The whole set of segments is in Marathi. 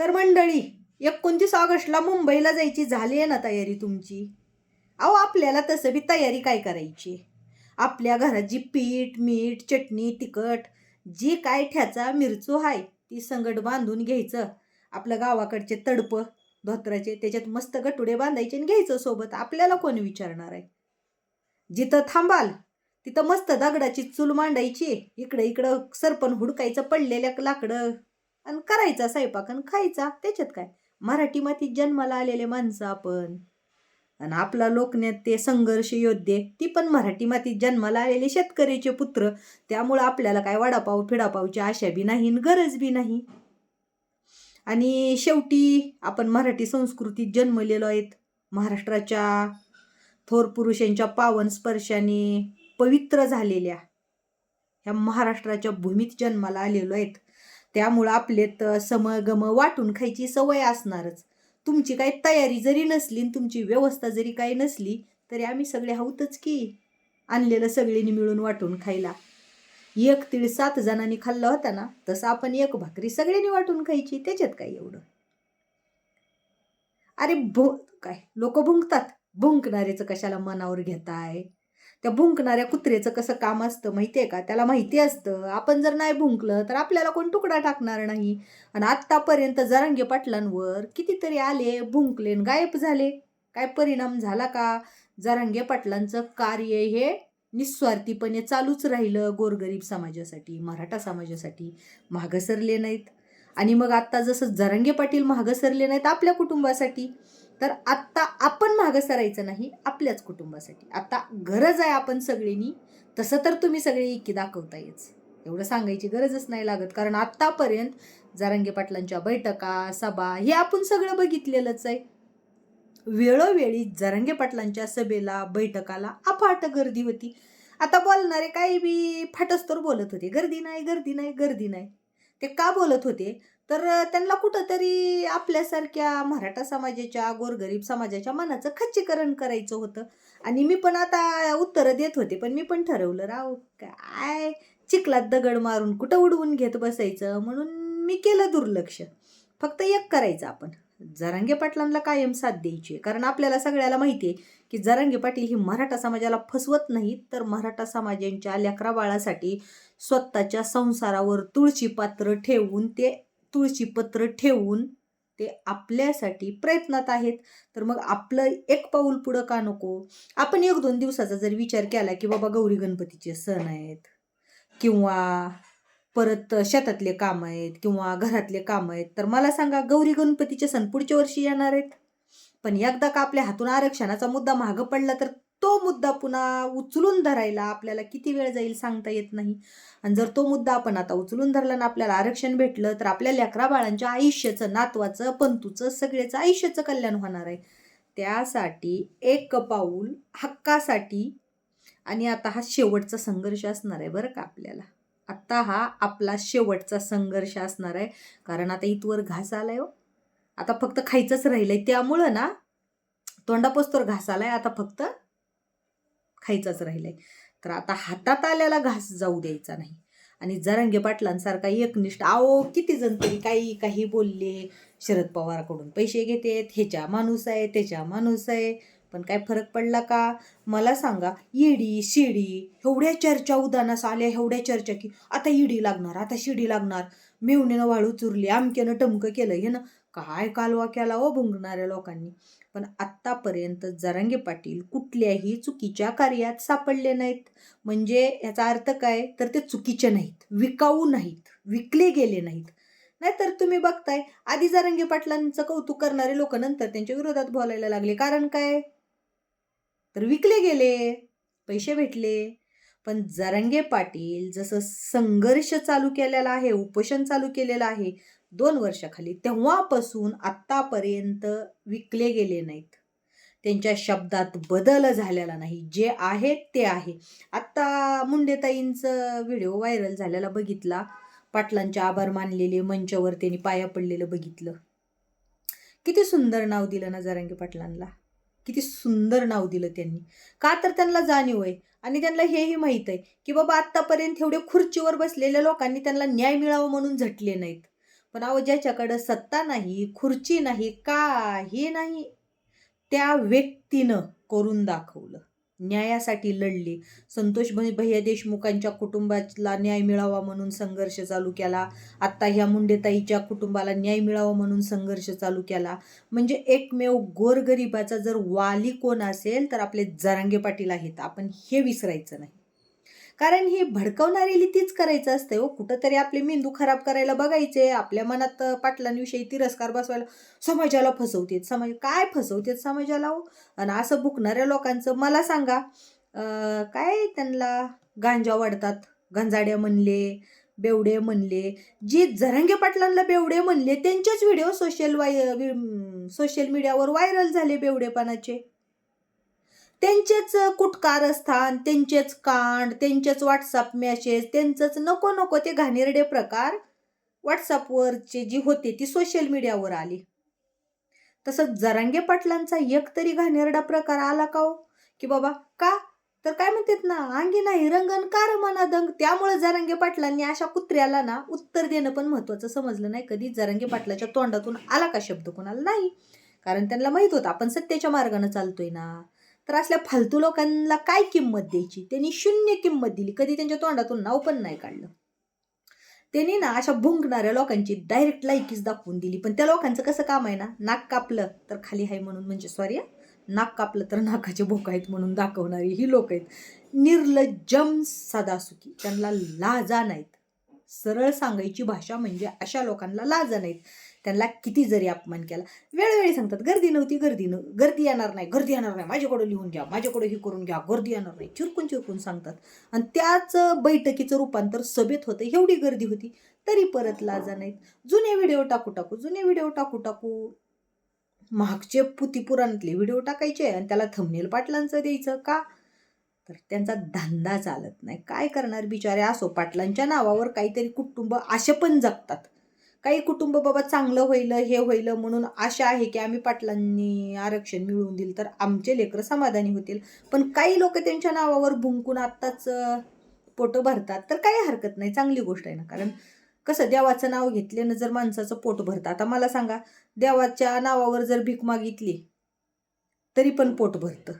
तर मंडळी एकोणतीस ऑगस्टला मुंबईला जायची झाली आहे ना तयारी तुमची? अहो आपल्याला तसं बी तयारी काय करायची? आपल्या घरात जी पीठ मीठ चटणी तिखट जी काय ठ्याचा मिरचू आहे ती संगट बांधून घ्यायचं. आपलं गावाकडचे तडपं धोत्राचे त्याच्यात मस्त गटुडे बांधायचे आणि घ्यायचं सोबत. आपल्याला कोण विचारणार आहे? जिथं थांबाल तिथं मस्त दगडाची चूल मांडायची. इकडं इकडं सरपण हुडकायचं पडलेल्या लाकडं. आणि करायचा स्वयंपाक आणि खायचा. त्याच्यात काय? मराठी मातीत जन्माला आलेले माणसं आपण. आणि आपला लोकनेत ते संघर्ष योद्धे ती पण मराठी मातीत जन्माला आलेले शेतकऱ्याचे पुत्र. त्यामुळं आपल्याला काय वडापाव फिडापावची आशा बी नाही आणि गरज बी नाही. आणि शेवटी आपण मराठी संस्कृतीत जन्मलेलो आहेत. महाराष्ट्राच्या थोर पुरुषांच्या पावन स्पर्शाने पवित्र झालेल्या ह्या महाराष्ट्राच्या भूमीत जन्माला आलेलो आहेत. त्यामुळं आपले तर समगम वाटून खायची सवय असणारच. तुमची काही तयारी जरी नसली आणि तुमची व्यवस्था जरी काही नसली तरी आम्ही सगळे हवतच की आणलेलं सगळ्यांनी मिळून वाटून खायला. एक तीळ सात जणांनी खाल्ला होता ना तसं आपण एक भाकरी सगळ्यांनी वाटून खायची त्याच्यात काय एवढं? अरे भो काय लोक भुंकतात. भुंकणारेचं कशाला मनावर घेताय? त्या भुंकणाऱ्या कुत्रेचं कसं काम असतं माहिती आहे का? त्याला माहिती असतं. आपण जर नाही भुंकलं तर आपल्याला कोण तुकडा टाकणार नाही? आणि आत्तापर्यंत जरांगे पाटलांवर कितीतरी आले भुंकले गायब झाले. काय परिणाम झाला का? जरांगे पाटलांचं कार्य हे निस्वार्थीपणे चालूच राहिलं गोरगरीब समाजासाठी मराठा समाजासाठी. मागं सरले नाहीत. आणि मग आत्ता जसं जरांगे पाटील मागं सरले नाहीत आपल्या कुटुंबासाठी तर आत्ता आपण मागं सरायचं नाही आपल्याच कुटुंबासाठी. आता गरज आहे आपण सगळींनी तसं तर तुम्ही सगळे इतकी दाखवतायच. एवढं सांगायची गरजच नाही लागत. कारण आत्तापर्यंत जारंगे पाटलांच्या बैठका सभा हे आपण सगळं बघितलेलंच आहे. वेळोवेळी जरंगे पाटलांच्या सभेला बैठकाला अफाट गर्दी होती. आता बोलणारे काही बी फाटस्तोर बोलत होते. गर्दी नाही गर्दी नाही गर्दी नाही. ते का बोलत होते? तर त्यांना कुठंतरी आपल्यासारख्या मराठा समाजाच्या गोरगरीब समाजाच्या मनाचं खच्चीकरण करायचं होतं. आणि मी पण आता उत्तरं देत होते पण मी पण ठरवलं राव काय चिखलात दगड मारून कुठं उडवून घेत बसायचं? म्हणून मी केलं दुर्लक्ष. फक्त एक करायचं आपण. जरांगे पाटलांना कायम साथ द्यायची कारण आपल्याला सगळ्याला माहिती आहे की जरांगे पाटील ही मराठा समाजाला फसवत नाहीत तर मराठा समाजांच्या लेकरा बाळासाठी स्वतःच्या संसारावर तुळशी पात्र ठेवून ते तुळशी पत्र ठेवून ते आपल्यासाठी प्रयत्नात आहेत. तर मग आपलं एक पाऊल पुढं का नको? आपण एक दोन दिवसाचा जर विचार केला की बाबा गौरी गणपतीचे सण आहेत किंवा परत शेतातले काम आहेत किंवा घरातले काम आहेत तर मला सांगा गौरी गणपतीचे सण पुढच्या वर्षी येणार आहेत? पण एकदा का आपल्या हातून आरक्षणाचा मुद्दा मागं पडला तर तो मुद्दा पुन्हा उचलून धरायला आपल्याला किती वेळ जाईल सांगता येत नाही. आणि जर तो मुद्दा आपण आता उचलून धरला ना आपल्याला आरक्षण भेटलं तर आपल्या लेकरा बाळांच्या आयुष्याचं नातवाचं पंतूचं सगळ्याचं आयुष्याचं कल्याण होणार आहे. त्यासाठी एक पाऊल हक्कासाठी आणि आता हा शेवटचा संघर्ष असणार आहे बरं का आपल्याला. आत्ता हा आपला शेवटचा संघर्ष असणार आहे. कारण आता इथवर घास आलाय हो. आता फक्त खायचंच राहिलंय. त्यामुळं ना तोंडापोस्तोर घास आलाय. आता फक्त खायचाच राहिलाय. तर आता हातात आल्याला घास जाऊ द्यायचा नाही. आणि जरांगे पाटलांसारखा एकनिष्ठ आओ किती जण तरी काही काही बोलले. शरद पवाराकडून पैसे घेतेत ह्याच्या माणूस आहे त्याच्या माणूस आहे. पण काय फरक पडला का? मला सांगा येडी शिडी एवढ्या चर्चा उदानास आल्या एवढ्या चर्चा की आता इडी लागणार आता शिडी लागणार. मेवणीनं वाळू चुरली आमक्यानं टमकं केलं हे ना काय कालवा केला हो भुंगणाऱ्या लोकांनी. पण आत्तापर्यंत जरांगे पाटील कुठल्याही चुकीच्या कार्यात सापडले नाहीत. म्हणजे याचा अर्थ काय? तर ते चुकीचे नाहीत विकाऊ नाहीत विकले गेले नाहीत. नाहीतर तुम्ही बघताय आधी जरांगे पाटलांचं कौतुक करणारे लोक नंतर त्यांच्या विरोधात बोलायला लागले. कारण काय? तर विकले गेले पैसे भेटले. पण जरंगे पाटील जसं संघर्ष चालू केलेला आहे उपोषण चालू केलेलं आहे दोन वर्षाखाली तेव्हापासून आत्तापर्यंत विकले गेले नाहीत. त्यांच्या शब्दात बदल झालेला नाही. जे आहे ते आहे. आत्ता मुंडेताईंचं व्हिडिओ व्हायरल झालेला बघितला. पाटलांचे आभार मानलेले मंचावर त्यांनी पाया पडलेलं बघितलं. किती सुंदर नाव दिलं ना जरांगे पाटलांना. किती सुंदर नाव दिलं त्यांनी. का तर त्यांना जाणीव आहे आणि त्यांना हेही माहीत आहे की बाबा आत्तापर्यंत एवढे खुर्चीवर बसलेल्या लोकांनी त्यांना न्याय मिळावा म्हणून झटले नाहीत. पण अहो ज्याच्याकडं सत्ता नाही खुर्ची नाही काही नाही त्या व्यक्तीनं करून दाखवलं. न्यायासाठी लढले. संतोष भैया देशमुखांच्या कुटुंबाला न्याय मिळावा म्हणून संघर्ष चालू केला. आत्ता ह्या मुंडेताईच्या कुटुंबाला न्याय मिळावा म्हणून संघर्ष चालू केला. म्हणजे एकमेव गोरगरिबाचा जर वाली कोण असेल तर आपले जरांगे पाटील आहेत. आपण हे विसरायचं नाही. कारण ही भडकवणारी लितीच करायचं असते हो. कुठंतरी आपले मेंदू खराब करायला बघायचे आपल्या मनात पाटलांविषयी तिरस्कार बसवायला समाजाला फसवतेत. समाज काय फसवतेत समाजाला हो? आणि असं भुकणाऱ्या लोकांचं मला सांगा काय त्यांना गांजा वाढतात गंजाड्या म्हणले बेवडे म्हणले जे झरंगे पाटलांना बेवडे म्हणले त्यांचेच व्हिडिओ सोशल वाय सोशल मीडियावर व्हायरल झाले बेवडेपणाचे. त्यांचेच कुटकारस्थान त्यांचेच कांड त्यांचेच व्हॉट्सअप मेसेज त्यांचंच नको नको ते घाणेरडे प्रकार व्हॉट्सअपवरचे जी होते ती सोशल मीडियावर आली. तसंच जरांगे पाटलांचा एक तरी घाणेरडा प्रकार आला का हो? की बाबा का? तर काय म्हणतात ना अंगी नाही रंगन कार मनादंग त्यामुळे जरांगे पाटलांनी अशा कुत्र्याला ना उत्तर देणं पण महत्वाचं समजलं नाही कधी. जरांगे पाटलाच्या तोंडातून आला का शब्द कोणाला? नाही. कारण त्यांना माहीत होतं आपण सत्याच्या मार्गानं चालतोय ना. तर असल्या फालतू लोकांना काय किंमत द्यायची? त्यांनी शून्य किंमत दिली. कधी त्यांच्या तोंडातून नाव पण नाही काढलं. त्यांनी ना अशा भुंकणाऱ्या लोकांची डायरेक्ट लायकीच दाखवून दिली. पण त्या लोकांचं कसं काम आहे ना? नाक कापलं तर खाली आहे म्हणून म्हणजे सॉरी नाक कापलं तर नाकाचे भोक आहेत म्हणून दाखवणारी ही लोक आहेत. निर्लज्जम सदासुखी. त्यांना लाजा नाहीत. सरळ सांगायची भाषा म्हणजे अशा लोकांना लाजा नाहीत. त्यांना किती जरी अपमान केला वेळोवेळी सांगतात गर्दी नव्हती गर्दी न गर्दी येणार नाही गर्दी येणार नाही माझ्याकडे लिहून घ्या माझ्याकडे हे करून घ्या गर्दी येणार नाही चिरकून चिरकून सांगतात. आणि त्याच बैठकीचं रूपांतर सभेत होतं एवढी गर्दी होती तरी परत लाजा नाहीत. जुने व्हिडिओ टाकू टाकू जुने व्हिडिओ टाकू टाकू मागचे पुती पुराणातले व्हिडिओ टाकायचे आणि त्याला थंबनेल पाटलांचं द्यायचं का? तर त्यांचा धंदा चालत नाही. काय करणार बिचारे? असो पाटलांच्या नावावर काहीतरी कुटुंब असे पण जगतात. काही कुटुंब बाबा चांगलं होईल हे होईल म्हणून आशा आहे की आम्ही पाटलांनी आरक्षण मिळवून दिलं तर आमचे लेकरं समाधानी होतील. पण काही लोक त्यांच्या नावावर भुंकून आत्ताच पोटं भरतात तर काही हरकत नाही. चांगली गोष्ट आहे ना. कारण कसं देवाचं नाव घेतल्यानं जर माणसाचं पोट भरतं. आता मला सांगा देवाच्या नावावर जर भीक मागितली तरी पण पोट भरतं.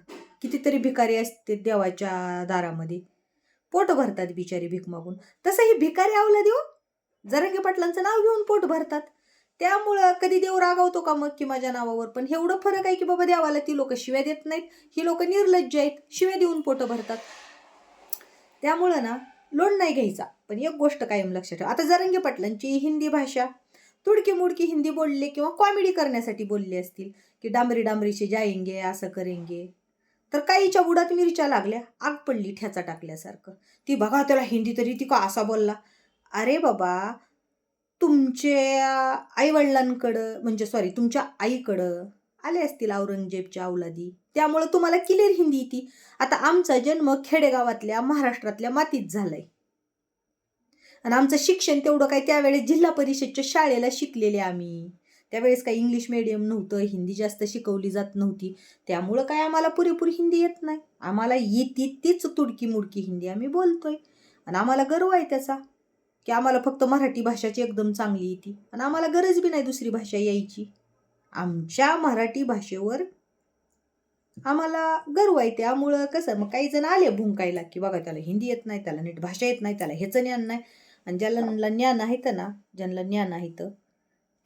कितीतरी भिकारी असते देवाच्या दारामध्ये. पोट भरतात बिचारी भीक मागून. तसं ही भिकारी आवला देऊ जरंगे पाटलांचं नाव घेऊन पोट भरतात. त्यामुळं कधी देव रागावतो का मग की माझ्या नावावर? पण एवढं फरक आहे की बाबा देवाला ती लोक शिव्या देत नाहीत. ही लोक निर्लज्ज आहेत. शिव्या देऊन पोटं भरतात. त्यामुळं ना लोण नाही घ्यायचा. पण एक गोष्ट कायम लक्षात ठेवा. आता जरंगे पाटलांची हिंदी भाषा तुडकी मुडकी हिंदी बोलले किंवा कॉमेडी करण्यासाठी बोलले असतील की डांबरी डांबरीचे जायंगे असं करेंगे. तर काहीच्या बुडात मिरच्या लागल्या आग पडली ठ्याचा टाकल्यासारखं. ती बघा त्याला हिंदी तरी ती का असा बोलला? अरे बाबा तुमच्या आईवडिलांकडं म्हणजे सॉरी तुमच्या आईकडं आले असतील औरंगजेबच्या अवलादी त्यामुळं तुम्हाला क्लिअर हिंदी येते. आता आमचा जन्म खेडेगावातल्या महाराष्ट्रातल्या मातीत झालाय. आणि आमचं शिक्षण तेवढं काय त्यावेळेस जिल्हा परिषदच्या शाळेला शिकलेले आम्ही. त्यावेळेस काही इंग्लिश मिडियम नव्हतं हिंदी जास्त शिकवली जात नव्हती. त्यामुळं काय आम्हाला पुरेपूर हिंदी येत नाही. आम्हाला येते तीच तुडकी मुडकी हिंदी आम्ही बोलतोय. आणि आम्हाला गर्व आहे त्याचा. की आम्हाला फक्त मराठी भाषाची एकदम चांगली येते. आणि आम्हाला गरज बी नाही दुसरी भाषा यायची. आमच्या मराठी भाषेवर आम्हाला गर्व आहे. त्यामुळं कसं मग काही जण आले भुंकायला की बघा त्याला हिंदी येत नाही त्याला नीट भाषा येत नाही त्याला ह्याचं ज्ञान नाही. आणि ज्याला ज्ञान आहे तर ना ज्यांना ज्ञान आहे तर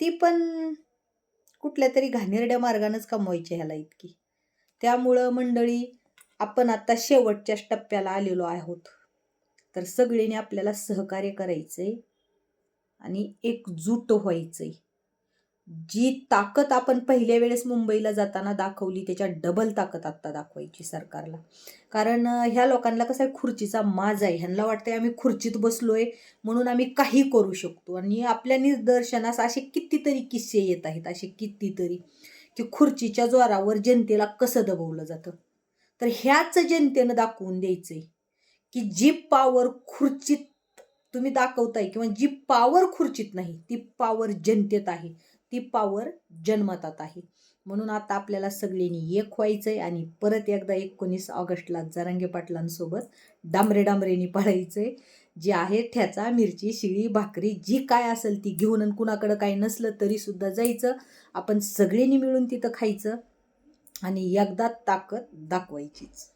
ती पण कुठल्या तरी घाणेरड्या मार्गानंच कमवायची ह्याला इतकी. त्यामुळं मंडळी आपण आता शेवटच्याच टप्प्याला आलेलो आहोत. तर सगळीने आपल्याला सहकार्य करायचं आहे आणि एकजूट आहे जी ताकद आपण पहिल्या वेळेस मुंबईला जाताना दाखवली त्याच्या डबल ताकद आत्ता दाखवायची सरकारला. कारण ह्या लोकांना कसं आहे खुर्चीचा माज आहे. ह्यांना वाटतंय आम्ही खुर्चीत बसलो आहे म्हणून आम्ही काही करू शकतो. आणि आपल्या निदर्शनास असे कितीतरी किस्से येत आहेत असे कितीतरी की खुर्चीच्या जोरावर जनतेला कसं दबवलं जातं? तर ह्याच जनतेनं दाखवून द्यायचं आहे की जी पावर खुर्चीत तुम्ही दाखवताय किंवा जी पावर खुर्चीत नाही ती पावर जनतेत आहे ती पावर जन्मतात आहे. म्हणून आता आपल्याला सगळ्यांनी एक व्हायचं आहे आणि परत एकदा एकोणीस ऑगस्टला जरांगे पाटलांसोबत डांबरे डांबरेनी पाळायचं आहे जी आहे ठ्याचा मिरची शिळी भाकरी जी काय असेल ती घेऊन आणि कुणाकडं काही नसलं तरीसुद्धा जायचं. आपण सगळ्यांनी मिळून तिथं खायचं आणि एकदा ताकद दाखवायचीच.